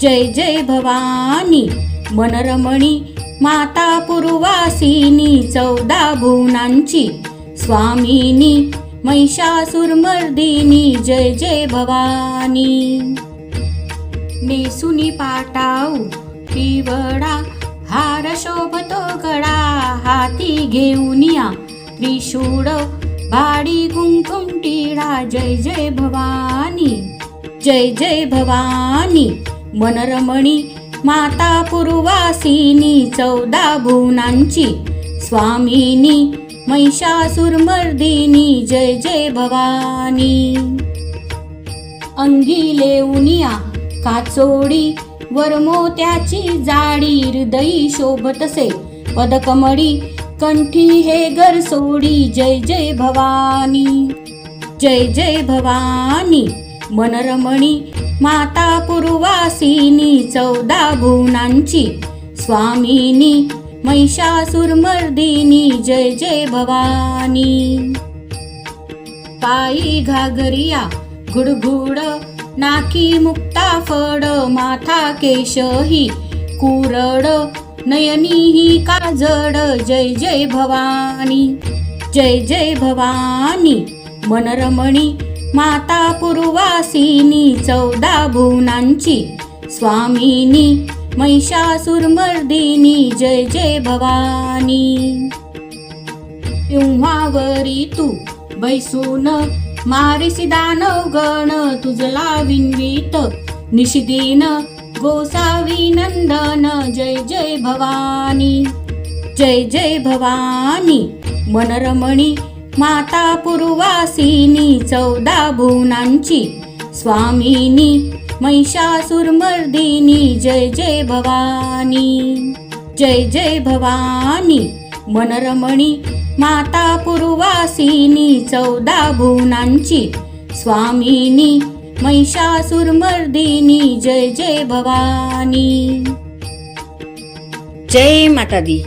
जय जय भवानी. मनरमणी माता पूर्वासिनी चौदा भुवनांची. स्वामिनी महिषासुरमर्दिनी जय जय भवानी. नेसुनी पाटाऊ पिवळा हार शोभतो गडा हाती घेऊन या. त्रिशूळ भाडी कुंकुम टिळा जय जय भवानी. जय जय भवानी. मनरमणी माता पूर्वासिनी चौदा भुवनांची स्वामिनी महिषासुरमर्दिनी जय जय भवानी. अंगी लेऊनिया काचोडी वरमोत्याची जाडी हृदयी शोभतसे पदकमळी कंठी हे घर सोडी जय जय भवानी. जय जय भवानी. मनरमणी माता पूर्वासिनी चौदा भुवनांची स्वामिनी महिषासुरमर्दिनी जय जय भवानी. पायी घागरिया घुडघुड नाकी मुक्ता फड माथा केशही कुरड नयनी ही काजड जय जय भवानी. जय जय भवानी मनरमणी माता पूर्वासिनी चौदा भुवनांची स्वामिनी महिषासुरमर्दिनी जय जय भवानी. तेव्हावरी तू बैसून मारिसी दानव गण तुझला विनवीत. निशिदीन गोसावी नंदन जय जय भवानी. जय जय भवानी मनरमणी माता पूर्वासिनी चौदा भुवनांची. स्वामिनी महिषासुरमर्दिनी जय जय भवानी. जय जय भवानी. मनरमणी माता पूर्वासिनी चौदा भुवनांची. स्वामिनी महिषासुरमर्दिनी जय जय भवानी. जय माता दी